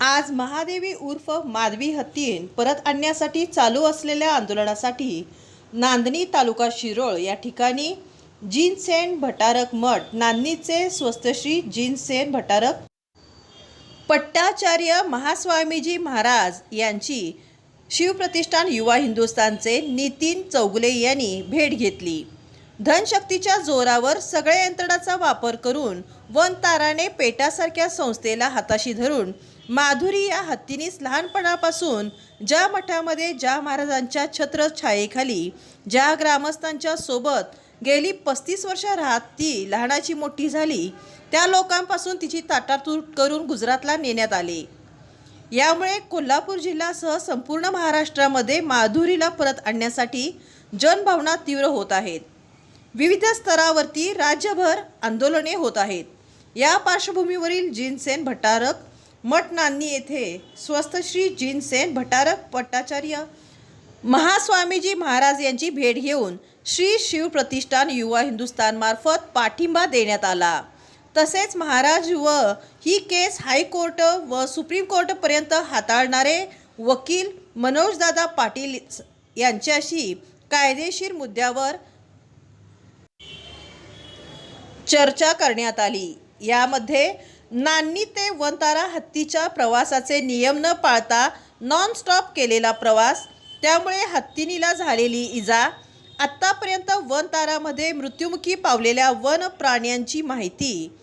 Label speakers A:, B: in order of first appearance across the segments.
A: आज महादेवी उर्फ माधवी हत्तीन परत आणण्यासाठी चालू असलेल्या आंदोलनासाठी नांदणी तालुका शिरोळ या ठिकाणी जिनसेन भटारक मठ नांदणीचे स्वस्तश्री जिनसेन भटारक पट्टाचार्य महास्वामीजी महाराज यांची शिवप्रतिष्ठान युवा हिंदुस्थानचे नितीन चौगुले यांनी भेट घेतली. धनशक्तीच्या जोरावर सगळ्या यंत्रणाचा वापर करून वन ताराने पेटासारख्या संस्थेला हाताशी धरून माधुरी या हत्तीनीस लहानपणापासून ज्या मठामध्ये ज्या महाराजांच्या छत्रछायेखाली ज्या ग्रामस्थांच्या सोबत गेली पस्तीस वर्ष राहत ती लहानाची मोठी झाली त्या लोकांपासून तिची ताटातूट करून गुजरातला नेण्यात आले. यामुळे कोल्हापूर जिल्ह्यासह संपूर्ण महाराष्ट्रामध्ये माधुरीला परत आणण्यासाठी जनभावना तीव्र होत आहेत. विविध स्तरावरती राज्यभर आंदोलने होत आहेत. या पार्श्वभूमीवरील जिनसेन भट्टारक मठ नांदणी येथे स्वस्त श्री जिनसेन भटारक पट्टाचार्य महास्वामीजी महाराज यांची भेट घेऊन श्री शिव प्रतिष्ठान युवा हिंदुस्थानमार्फत पाठिंबा देण्यात आला. तसेच महाराज व ही केस हायकोर्ट व सुप्रीम कोर्टपर्यंत हाताळणारे वकील मनोजदादा पाटील यांच्याशी कायदेशीर मुद्द्यावर चर्चा करण्यात आली. यामध्ये नान्नी ते वनतारा हत्तीच्या प्रवासाचे नियम न पाळता नॉनस्टॉप केलेला प्रवास त्यामुळे हत्तीनीला झालेली इजा आत्तापर्यंत वनतारामध्ये मृत्युमुखी पावलेल्या वन प्राण्यांची माहिती.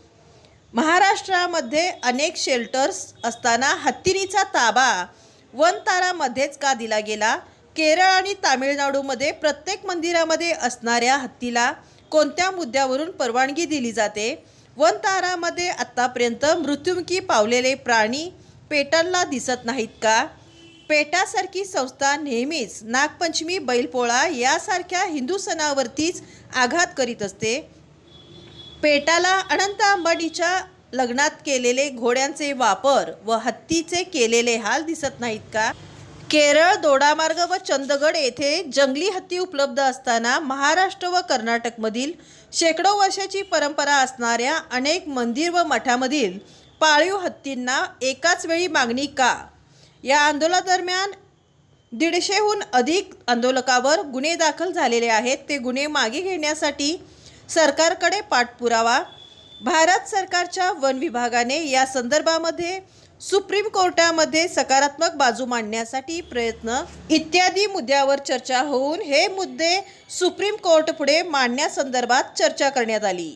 A: महाराष्ट्रामध्ये अनेक शेल्टर्स असताना हत्तीनीचा ताबा वनतारामध्येच का दिला गेला? केरळ आणि तामिळनाडूमध्ये प्रत्येक मंदिरामध्ये असणाऱ्या हत्तीला कोणत्या मुद्द्यावरून परवानगी दिली जाते? वनतारामध्ये आत्तापर्यंत मृत्युमुखी पावलेले प्राणी पेटांना दिसत नाहीत का? पेटासारखी संस्था नेहमीच नागपंचमी बैलपोळा यासारख्या हिंदू सणावरतीच आघात करीत असते. पेटाला अनंत अंबानीच्या लग्नात केलेले घोड्यांचे वापर व हत्तीचे केलेले हाल दिसत नाहीत का? केरळ दोडामार्ग व चंदगड येथे जंगली हत्ती उपलब्ध असताना महाराष्ट्र व कर्नाटकमधील शेकडो वर्षाची परंपरा असणाऱ्या अनेक मंदिर व मठामधील पाळीव हत्तींना एकाच वेळी मागणी का? या आंदोलनादरम्यान दीडशेहून अधिक आंदोलकावर गुन्हे दाखल झालेले आहेत. ते गुन्हे मागे घेण्यासाठी सरकारकडे पाठपुरावा. भारत सरकारच्या वन विभागाने या संदर्भामध्ये सुप्रीम कोर्टामध्ये सकारात्मक बाजू मांडण्यासाठी प्रयत्न इत्यादी मुद्द्यावर चर्चा होऊन हे मुद्दे सुप्रीम कोर्ट पुढे मांडण्यासंदर्भात चर्चा करण्यात आली.